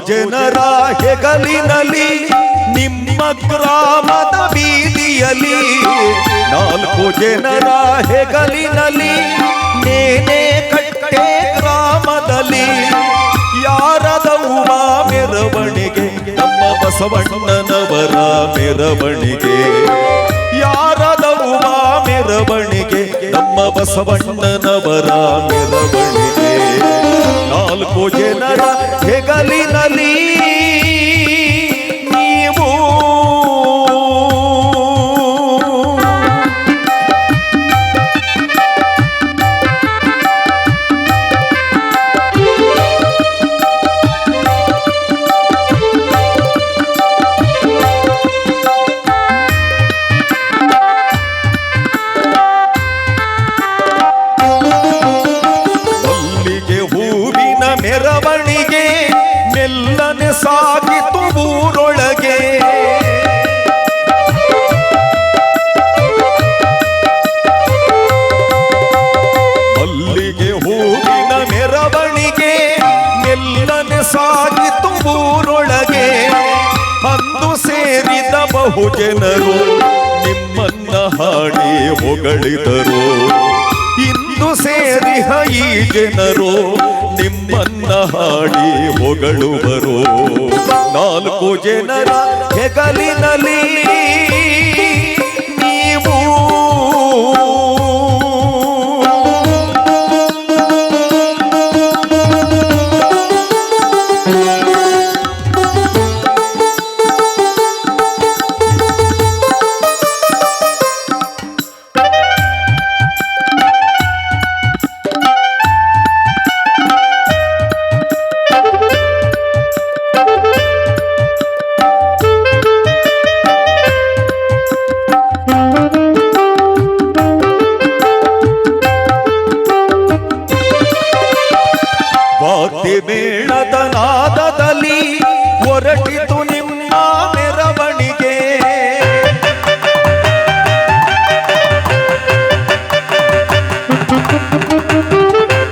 ಜನರ ಹೆಗಲಿನಲ್ಲಿ ನಿಮ್ಮ ಗ್ರಾಮದ ಬೀದಿಯಲ್ಲಿ. ನಾಲ್ಕು ಜನರ ಹೆಗಲಿನಲ್ಲಿ ನೇನೆ ಕಟ್ಟೆ ಗ್ರಾಮದಲ್ಲಿ. ಯಾರದವ್ವ ಮೆರವಣಿಗೆ, ನಮ್ಮ ಬಸವಣ್ಣನವರ ಮೆರವಣಿಗೆ. ಯಾರದವ್ವ ಮೆರವಣಿಗೆ, ನಮ್ಮ ಬಸವಣ್ಣನವರ ಮೆರವಣಿಗೆ. ನಾಲ್ಕು ಜನರ ಬಹು ಜನರು ನಿಮ್ಮನ್ನ ಹಾಡಿ ಹೊಗಳಿದರು. ಇಂದು ಸೇರಿಹ ಈ ಜನರು, ನಿಮ್ಮನ್ನ ಹಾಡಿ ಹೊಗಳುವರು. ನಾಲ್ಕು ಜನರ ಹೆಗಲಿನಲ್ಲಿ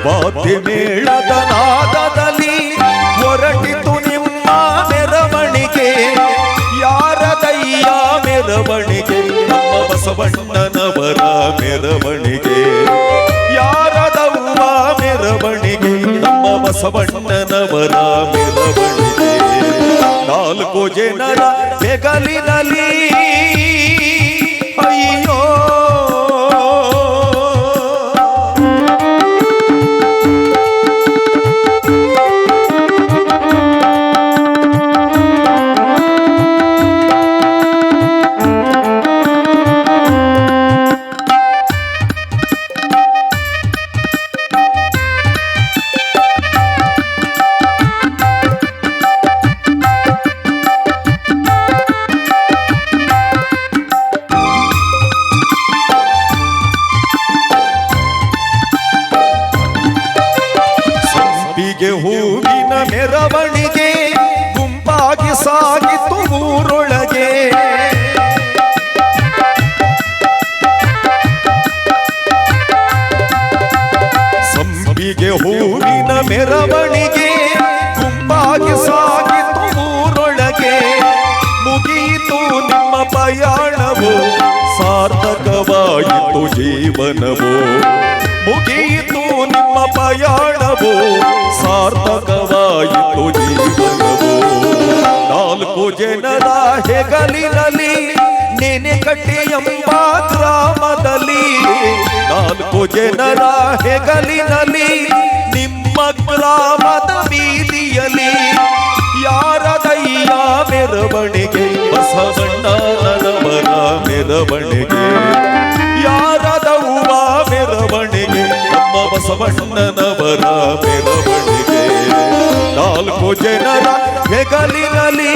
ವಾದ್ಯ ಮೇಳದ ನಾದದಲ್ಲಿ ಹೊರಟಿತು ನಿಮ್ಮ ಮೆರವಣಿಗೆ. ಯಾರದಯ್ಯ ಮೆರವಣಿಗೆ? ನಮ್ಮ ಬಸವಣ್ಣನವರ ಮೆರವಣಿಗೆ. ಯಾರದವ್ವ ಮೆರವಣಿಗೆ? ನಮ್ಮ ಬಸವಣ್ಣನವರ ಮೆರವಣಿಗೆ. ನಾಲ್ಕು ಜನರ ಬೆಗಲಿನಲ್ಲಿ ಅಯ್ಯೋ ಜೀವನವು ಮುಗಿಯಿತು ನಿಮ್ಮ ಪಯಾಣವು ಸಾರ್ಥಕವಾಯಿತು ಜೀವನವು ನಾಲ್ಕು ಜನರ ಹೆಗಲಿನಲ್ಲಿ ನೆನೆ ಕಟ್ಟೆ ಎಂಬ ಗ್ರಾಮದಲ್ಲಿ ನಾಲ್ಕು ಜನರ ಹೆಗಲಿನಲ್ಲಿ ನಿಮ್ಮ ಗ್ರಾಮದ ಬಸವಣ್ಣನವರ ಮೆರವಣಿಗೆ ನಾಲ್ಕು ಜನರ ಹೆಗಲಿನಲ್ಲಿ